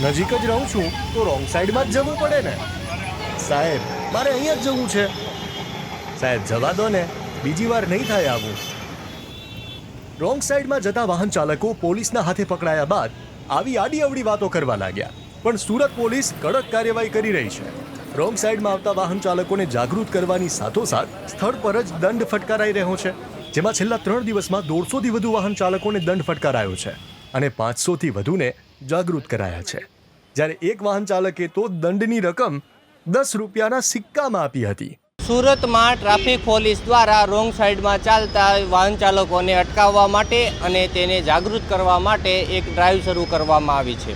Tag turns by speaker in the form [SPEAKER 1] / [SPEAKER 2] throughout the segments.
[SPEAKER 1] નજીક જ રહું છું, તો રોંગ સાઈડમાં જ જવું પડે ને. સાહેબ, મારે અહીંયા જ જવું છે. સાહેબ, જવા દો ને. બીજી વાર નહીં થાય આવું. રોંગ સાઈડમાં જતા વાહન ચાલકો પોલીસના હાથે પકડાયા બાદ આવી આડી અવડી વાતો કરવા લાગ્યા. પણ સુરત પોલીસ કડક કાર્યવાહી કરી રહી છે. રોંગ સાઈડમાં આવતા વાહન ચાલકોને જાગૃત કરવાની સાથોસાથ સ્થળ પર જ દંડ ફટકારાઈ રહ્યો છે. જેમાં છેલ્લા ત્રણ દિવસમાં દોઢસોથી વધુ વાહન ચાલકોને દંડ ફટકારાયો છે. અને પાંચસોથી વધુને જાગૃત કરાયા છે. જ્યારે એક વાહન ચાલકે તો દંડની રકમ દસ રૂપિયાના સિક્કામાં આપી હતી.
[SPEAKER 2] સુરતમાં ટ્રાફિક પોલીસ દ્વારા રોંગ સાઈડમાં ચાલતા વાહન ચાલકોને અટકાવવા માટે અને તેને જાગૃત કરવા માટે એક ડ્રાઈવ શરૂ કરવામાં આવી છે.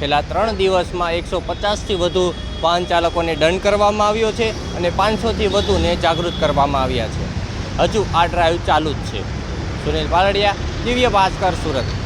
[SPEAKER 2] છેલ્લા ત્રણ દિવસમાં એકસો પચાસથી વધુ વાહન ચાલકોને દંડ કરવામાં આવ્યો છે અને પાંચસોથી વધુને જાગૃત કરવામાં આવ્યા છે. હજુ આ ડ્રાઈવ ચાલુ જ છે. Sunil Paladiya, Divya Bhaskar, Surat.